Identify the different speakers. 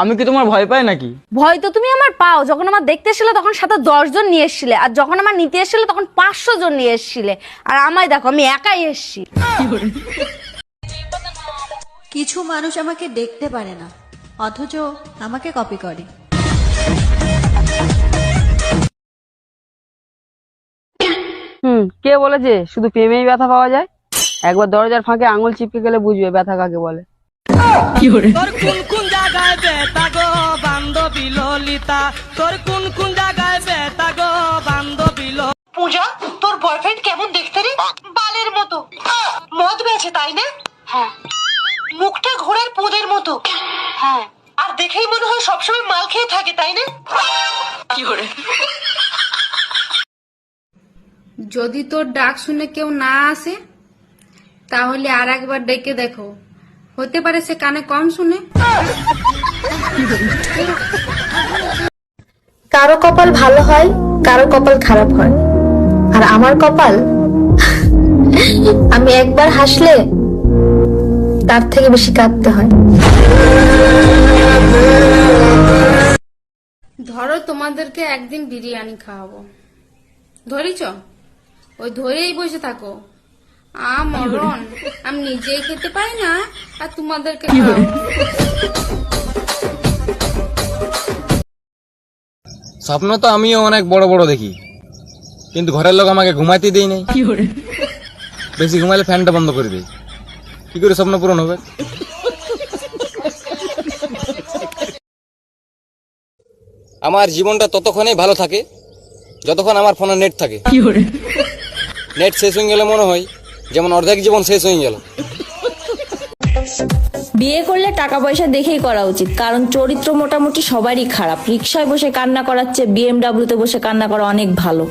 Speaker 1: আমি কি তোমার ভয় পাই নাকি?
Speaker 2: ভয় তো তুমি আমার পাও। যখন আমার দেখতে এসেছিলে তখন সাথে দশ জন নিয়ে এসেছিলে। আর যখন আমার নিতে এসেছিলে তখন পাঁচশো জন নিয়ে এসেছিলে। আর আমায় দেখো আমি একাই এসেছি।
Speaker 3: কিছু মানুষ আমাকে দেখতে পারে না অথচ আমাকে কপি করে।
Speaker 4: হুম কে বলেছে? শুধু প্রেমেই ব্যথা পাওয়া যায়? একবার দরজার ফাঁকে আঙুল চিপকে গেলে বুঝবে ব্যথা কাকে বলে।
Speaker 5: কি জায়গায় বেতা গো বান্ধবী ললিতা? তোর কোন কোন জায়গায় বেতা গো বান্ধবী
Speaker 6: পূজা তোর বয়ফ্রেন্ড কেমন দেখতে রে? বালের মতো। মদ বেছে তাই না? হ্যাঁ। মুখটা ঘোড়ার পোদের মতো। হ্যাঁ। আর দেখেই মনে হয় সবসময় মাল খেয়ে থাকে তাই না? কি করে?
Speaker 7: যদি তোর ডাক শুনে কেউ না আসে তাহলে আর একবার ডেকে দেখো। হতে পারে সে কানে কম শুনে।
Speaker 8: কারও কপাল ভালো হয় কারও কপাল খারাপ হয়। আর আমার কপাল আমি একবার হাসলে তার থেকে বেশি কাঁদতে হয়।
Speaker 7: ধরো তোমাদেরকে একদিন বিরিয়ানি খাওয়াবো। ধরিছ? ওই ধরেই বসে থাকো। আমি নিজেই খেতে পাই না আর তোমাদেরকে
Speaker 9: স্বপ্ন তো আমিও অনেক বড় বড় দেখি। কিন্তু ঘরের লোক আমাকে ঘুমাইতে দেই নাই। বেশি ঘুমাইলে ফ্যানটা বন্ধ করে দেয়। কি করে স্বপ্ন পূরণ হবে? আমার জীবনটা ততক্ষণেই ভালো থাকে যতক্ষণ আমার ফোনে নেট থাকে। নেট শেষ হয়ে গেলে মনে হয় যেমন অর্ধেক জীবন শেষ হয়ে গেল।
Speaker 10: বিয়ে করলে টাকা পয়সা দেখেই করা উচিত, কারণ চরিত্র মোটামুটি সবারই খারাপ। রিক্সায় বসে কান্না করার চেয়ে বিএমডাব্লিউতে বসে কান্না করা অনেক ভালো।